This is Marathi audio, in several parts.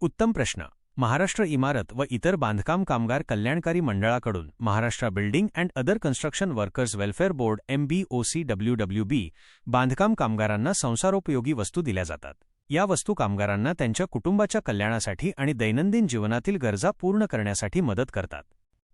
उत्तम प्रश्न. महाराष्ट्र इमारत व इतर बांधकाम कामगार कल्याणकारी मंडळाकडून Maharashtra building and other construction workers welfare board MBOC WWB बांधकाम कामगारांना संसारोपयोगी वस्तू दिल्या जातात. या वस्तू कामगारांना त्यांच्या कुटुंबाच्या कल्याणासाठी आणि दैनंदिन जीवनातील गरजा पूर्ण करण्यासाठी मदत करतात.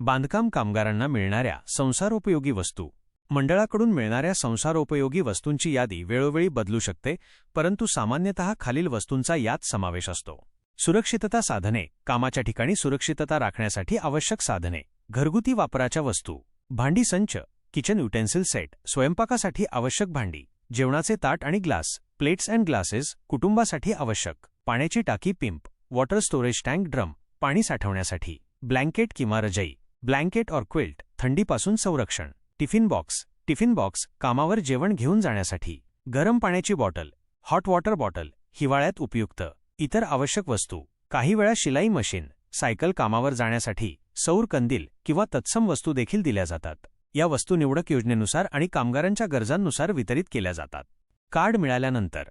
बांधकाम कामगारांना मिळणाऱ्या संसारोपयोगी वस्तू. मंडळाकडून मिळणाऱ्या संसारोपयोगी वस्तूंची यादी वेळोवेळी बदलू शकते परंतु सामान्यतः खालील वस्तूंचा यात समावेश असतो. सुरक्षितता साधने कामाच्या ठिकाणी सुरक्षितता राखण्यासाठी आवश्यक साधने घरगुती वापराच्या वस्तू भांडी संच किचन युटेन्सिल सेट स्वयंपाकासाठी आवश्यक भांडी जेवणाचे ताट आणि ग्लास प्लेट्स अँड ग्लासेस कुटुंबासाठी आवश्यक पाण्याची टाकी पिंप वॉटर स्टोरेज टँक ड्रम पाणी साठवण्यासाठी ब्लँकेट किंवा रजई ब्लँकेट ऑर क्विल्ट थंडीपासून संरक्षण टिफिन बॉक्स टिफिन बॉक्स कामावर जेवण घेऊन जाण्यासाठी गरम पाण्याची बॉटल हॉट वॉटर बॉटल हिवाळ्यात उपयुक्त. इतर आवश्यक वस्तू काही वेळा शिलाई मशीन सायकल कामावर जाण्यासाठी सौर कंदील किंवा तत्सम वस्तू देखील दिल्या जातात. या वस्तू निवडक योजनेनुसार आणि कामगारांच्या गरजांनुसार वितरित केल्या जातात. कार्ड मिळाल्यानंतर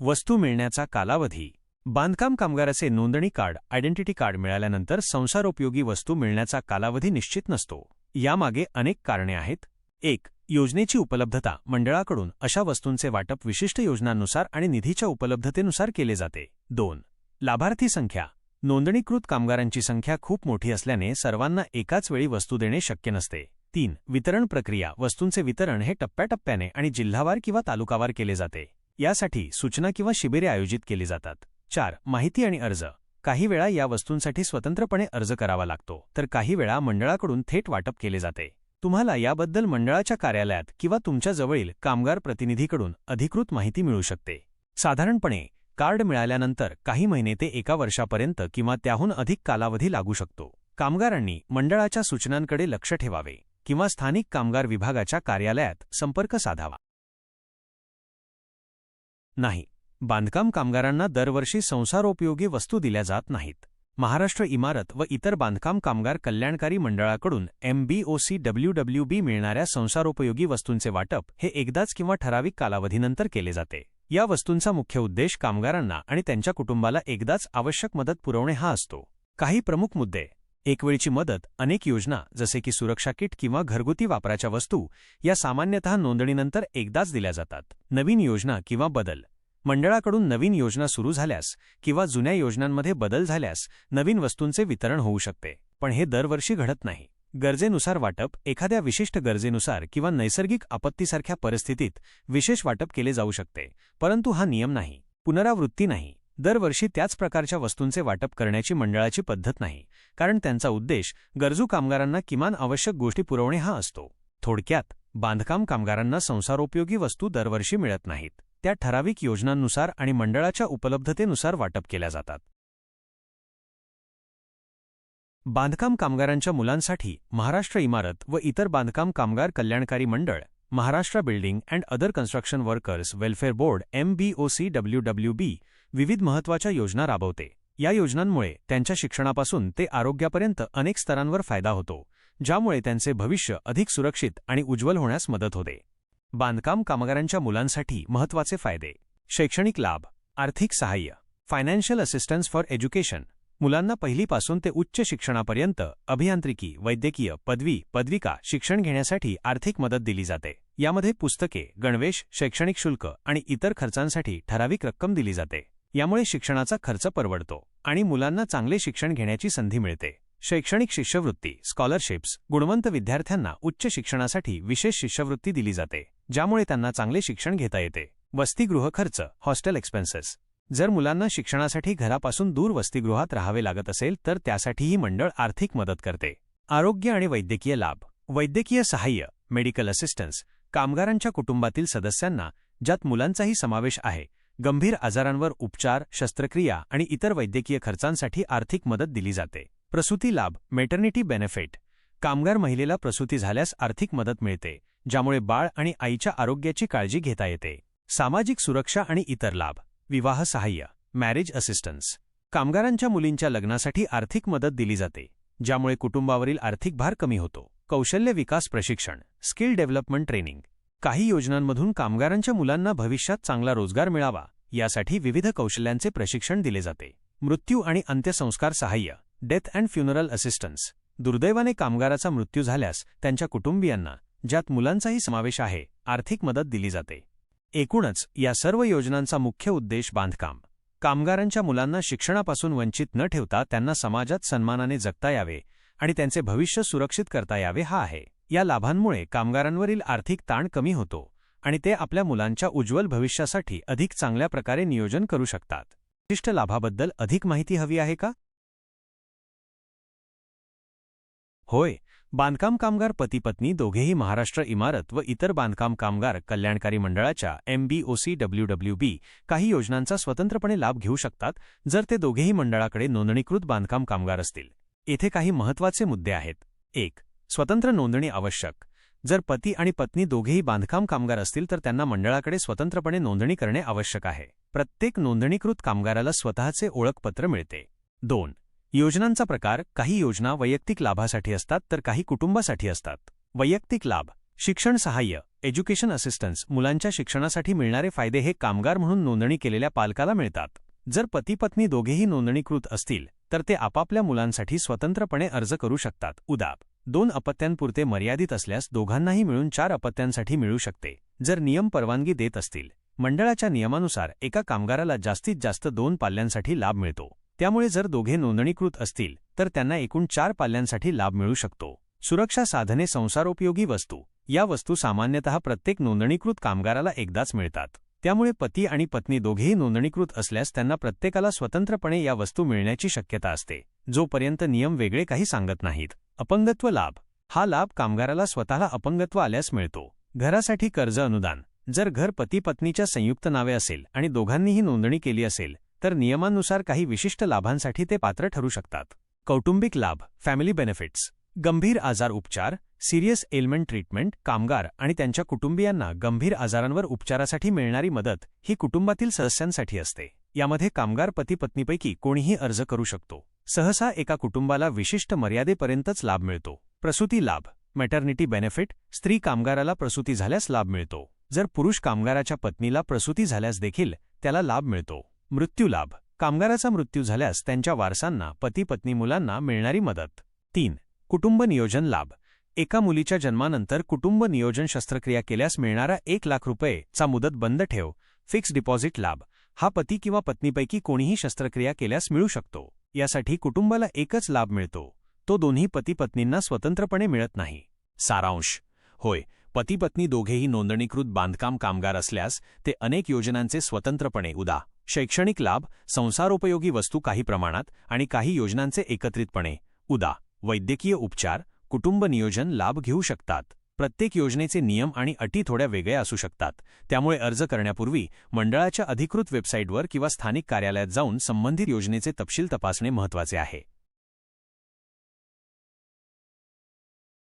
वस्तू मिळण्याचा कालावधी बांधकाम कामगाराचे नोंदणी कार्ड आयडेंटिटी कार्ड मिळाल्यानंतर संसारोपयोगी वस्तू मिळण्याचा कालावधी निश्चित नसतो. यामागे अनेक कारणे आहेत. एक योजनेची उपलब्धता मंडळाकडून अशा वस्तूंचे वाटप विशिष्ट योजनांनुसार आणि निधीच्या उपलब्धतेनुसार केले जाते. दोन. लाभार्थी संख्या. नोंदणीकृत कामगारांची संख्या खूप मोठी असल्याने सर्वांना एकाच वेळी वस्तू देणे शक्य नसते. तीन. वितरण प्रक्रिया. वस्तूंचे वितरण हे टप्प्याटप्प्याने आणि जिल्हावार किंवा तालुकावार केले जाते. यासाठी सूचना किंवा शिबिरे आयोजित केली जातात. चार. माहिती आणि अर्ज. काही वेळा या वस्तूंसाठी स्वतंत्रपणे अर्ज करावा लागतो तर काही वेळा मंडळाकडून थेट वाटप केले जाते. तुम्हाला याबद्दल मंडळाच्या कार्यालयात किंवा तुमच्या जवळील कामगार प्रतिनिधीकडून अधिकृत माहिती मिळू शकते. साधारणपणे कार्ड मिळाल्यानंतर काही महिने ते एका वर्षापर्यंत किंवा त्याहून अधिक कालावधी लागू शकतो. कामगारांनी मंडळाच्या सूचनांकडे लक्ष ठेवावे किंवा स्थानिक कामगार विभागाच्या कार्यालयात संपर्क साधावा. नाही बांधकाम कामगारांना दरवर्षी संसारोपयोगी वस्तू दिल्या जात नाहीत. महाराष्ट्र इमारत व इतर बांधकाम कामगार कल्याणकारी मंडळाकडून एमबीओसी बी मिळणाऱ्या संसारोपयोगी वस्तूंचे वाटप हे एकदाच किंवा ठराविक कालावधीनंतर केले जाते. या वस्तूंचा मुख्य उद्देश कामगारांना आणि त्यांच्या कुटुंबाला एकदाच आवश्यक मदत पुरवणे हा असतो. काही प्रमुख मुद्दे. एकवेळची मदत अनेक योजना जसे की सुरक्षा किट किंवा घरगुती वापराच्या वस्तू या सामान्यतः नोंदणीनंतर एकदाच दिल्या जातात. नवीन योजना किंवा बदल. मंडळाकडून नवीन योजना सुरू झाल्यास किंवा जुन्या योजनांमध्ये बदल झाल्यास नवीन वस्तूंचे वितरण होऊ शकते पण हे दरवर्षी घडत नाही. गरजेनुसार वाटप एखाद्या विशिष्ट गरजेनुसार किंवा नैसर्गिक आपत्तीसारख्या परिस्थितीत विशेष वाटप केले जाऊ शकते परंतु हा नियम नाही पुनरावृत्ती नाही. दरवर्षी त्याच प्रकारच्या वस्तूंचे वाटप करण्याची मंडळाची पद्धत नाही कारण त्यांचा उद्देश गरजू कामगारांना किमान आवश्यक गोष्टी पुरवणे हा असतो. थोडक्यात बांधकाम कामगारांना संसारोपयोगी वस्तू दरवर्षी मिळत नाहीत. त्या ठराविक योजनांनुसार आणि मंडळाच्या उपलब्धतेनुसार वाटप केल्या जातात. बांधकाम कामगारांच्या मुलांसाठी महाराष्ट्र इमारत व इतर बांधकाम कामगार कल्याणकारी मंडळ Maharashtra building and other construction workers welfare board MBOC WWB विविध महत्त्वाच्या योजना राबवते. या योजनांमुळे त्यांच्या शिक्षणापासून ते आरोग्यापर्यंत अनेक स्तरांवर फायदा होतो ज्यामुळे त्यांचे भविष्य अधिक सुरक्षित आणि उज्ज्वल होण्यास मदत होते. बांधकाम कामगारांच्या मुलांसाठी महत्त्वाचे फायदे. शैक्षणिक लाभ आर्थिक सहाय्य फायनान्शियल असिस्टन्स फॉर एज्युकेशन मुलांना पहिलीपासून ते उच्च शिक्षणापर्यंत अभियांत्रिकी वैद्यकीय पदवी पदविका शिक्षण घेण्यासाठी आर्थिक मदत दिली जाते. यामध्ये पुस्तके गणवेश शैक्षणिक शुल्क आणि इतर खर्चांसाठी ठराविक रक्कम दिली जाते. यामुळे शिक्षणाचा खर्च परवडतो आणि मुलांना चांगले शिक्षण घेण्याची संधी मिळते. शैक्षणिक शिष्यवृत्ती स्कॉलरशिप्स गुणवंत विद्यार्थ्यांना उच्च शिक्षणासाठी विशेष शिष्यवृत्ती दिली जाते ज्यामुळे त्यांना चांगले शिक्षण घेता येते. वसतिगृह खर्च हॉस्टेल एक्सपेन्सेस. जर मुलांना शिक्षणासाठी घरापासून दूर वसतिगृहात राहावे लागत असेल तर त्यासाठीही मंडळ आर्थिक मदत करते. आरोग्य आणि वैद्यकीय लाभ. वैद्यकीय सहाय्य मेडिकल असिस्टन्स कामगारांच्या कुटुंबातील सदस्यांना ज्यात मुलांचाही समावेश आहे गंभीर आजारांवर उपचार शस्त्रक्रिया आणि इतर वैद्यकीय खर्चांसाठी आर्थिक मदत दिली जाते. प्रसूती लाभ मेटर्निटी बेनिफिट कामगार महिलेला प्रसूती झाल्यास आर्थिक मदत मिळते ज्यामुळे बाळ आणि आईच्या आरोग्याची काळजी घेता येते. सामाजिक सुरक्षा आणि इतर लाभ. विवाह सहाय्य मॅरेज असिस्टन्स कामगारांच्या मुलींच्या लग्नासाठी आर्थिक मदत दिली जाते ज्यामुळे कुटुंबावरील आर्थिक भार कमी होतो. कौशल्य विकास प्रशिक्षण स्किल डेव्हलपमेंट ट्रेनिंग काही योजनांमधून कामगारांच्या मुलांना भविष्यात चांगला रोजगार मिळावा यासाठी विविध कौशल्यांचे प्रशिक्षण दिले जाते. मृत्यू आणि अंत्यसंस्कार सहाय्य डेथ अँड फ्युनरल असिस्टन्स दुर्दैवाने कामगाराचा मृत्यू झाल्यास त्यांच्या कुटुंबियांना ज्यात मुलांचाही समावेश आहे आर्थिक मदत दिली जाते. एकूणच या सर्व योजनांचा मुख्य उद्देश बांधकाम. कामगारांच्या मुलांना शिक्षणापासून वंचित न ठेवता त्यांना समाजात सन्मानाने जगता यावे आणि त्यांचे भविष्य सुरक्षित करता यावे हा आहे. या लाभांमुळे कामगारांवरील आर्थिक ताण कमी होतो आणि ते आपल्या मुलांच्या उज्ज्वल भविष्यासाठी अधिक चांगल्या प्रकारे नियोजन करू शकतात. विशिष्ट लाभाबद्दल अधिक माहिती हवी आहे का? होय बांधकाम कामगार पती पत्नी दोघेही महाराष्ट्र इमारत व इतर बांधकाम कामगार कल्याणकारी मंडळाच्या एमबीओसी डब्ल्यू डब्ल्यूबी काही योजनांचा स्वतंत्रपणे लाभ घेऊ शकतात जर ते दोघेही मंडळाकडे नोंदणीकृत बांधकाम कामगार असतील. येथे काही महत्त्वाचे मुद्दे आहेत. एक स्वतंत्र नोंदणी आवश्यक. जर पती आणि पत्नी दोघेही बांधकाम कामगार असतील तर त्यांना मंडळाकडे स्वतंत्रपणे नोंदणी करणे आवश्यक आहे. प्रत्येक नोंदणीकृत कामगाराला स्वतःचे ओळखपत्र मिळते. दोन योजनांचा प्रकार काही योजना वैयक्तिक लाभासाठी असतात तर काही कुटुंबासाठी असतात. वैयक्तिक लाभ शिक्षण सहाय्य एज्युकेशन असिस्टन्स मुलांच्या शिक्षणासाठी मिळणारे फायदे हे कामगार म्हणून नोंदणी केलेल्या पालकाला मिळतात. जर पती पत्नी दोघेही नोंदणीकृत असतील तर ते आपापल्या मुलांसाठी स्वतंत्रपणे अर्ज करू शकतात. उदाप दोन अपत्यांपुरते मर्यादित असल्यास दोघांनाही मिळून चार अपत्यांसाठी मिळू शकते. जर नियम परवानगी देत असतील मंडळाच्या नियमानुसार एका कामगाराला जास्तीत जास्त दोन पाल्यांसाठी लाभ मिळतो. त्यामुळे जर दोघे नोंदणीकृत असतील तर त्यांना एकूण चार पाल्यांसाठी लाभ मिळू शकतो. सुरक्षा साधने संसारोपयोगी वस्तू. या वस्तू सामान्यतः प्रत्येक नोंदणीकृत कामगाराला एकदाच मिळतात. त्यामुळे पती आणि पत्नी दोघेही नोंदणीकृत असल्यास त्यांना प्रत्येकाला स्वतंत्रपणे या वस्तू मिळण्याची शक्यता असते जोपर्यंत नियम वेगळे काही सांगत नाहीत. अपंगत्व लाभ. हा लाभ कामगाराला स्वतःला अपंगत्व आल्यास मिळतो. घरासाठी कर्ज अनुदान. जर घर पती पत्नीच्या संयुक्त नावे असेल आणि दोघांनीही नोंदणी केली असेल तर नियमानुसार काही विशिष्ट लाभांसाठी ते पात्र ठरू शकतात. कौटुंबिक लाभ फॅमिली बेनिफिट्स गंभीर आजार उपचार सिरियस एलमेंट ट्रीटमेंट कामगार आणि त्यांच्या कुटुंबियांना गंभीर आजारांवर उपचारासाठी मिळणारी मदत ही कुटुंबातील सदस्यांसाठी असते. यामध्ये कामगार पती पत्नीपैकी कोणीही अर्ज करू शकतो. सहसा एका कुटुंबाला विशिष्ट मर्यादेपर्यंतच लाभ मिळतो. प्रसूती लाभ मॅटर्निटी बेनिफिट स्त्री कामगाराला प्रसूती झाल्यास लाभ मिळतो. जर पुरुष कामगाराच्या पत्नीला प्रसूती झाल्यास देखील त्याला लाभ मिळतो. मृत्यू लाभ. कामगाराचा मृत्यू झाल्यास त्यांच्या वारसांना पती पत्नी मुलांना मिळणारी मदत. तीन. कुटुंब नियोजन लाभ. एका मुलीच्या जन्मानंतर कुटुंब नियोजन शस्त्रक्रिया केल्यास मिळणारा एक लाख रुपये चा मुदत बंद ठेव. फिक्स डिपॉझिट लाभ. हा पती किंवा पत्नीपैकी कोणीही शस्त्रक्रिया केल्यास मिळू शकतो. यासाठी कुटुंबाला एकच लाभ मिळतो. तो दोन्ही पती पत्नींना स्वतंत्रपणे मिळत नाही. सारांश. होय. पतीपत्नी दोघेही नोंदणीकृत बांधकाम कामगार असल्यास ते अनेक योजनांचे स्वतंत्रपणे उदा. शैक्षणिक लाभ संसारोपयोगी वस्तू काही प्रमाणात आणि काही योजनांचे एकत्रितपणे उदा. वैद्यकीय उपचार कुटुंब नियोजन लाभ घेऊ शकतात. प्रत्येक योजनेचे नियम आणि अटी थोड्या वेगळ्या असू शकतात. त्यामुळे अर्ज करण्यापूर्वी मंडळाच्या अधिकृत वेबसाईटवर किंवा स्थानिक कार्यालयात जाऊन संबंधित योजनेचे तपशील तपासणे महत्त्वाचे आहे.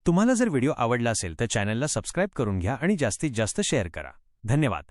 तुम्हाला जर व्हिडिओ आवडला असेल तर चॅनलला सबस्क्राईब करून घ्या आणि जास्तीत जास्त शेअर करा. धन्यवाद.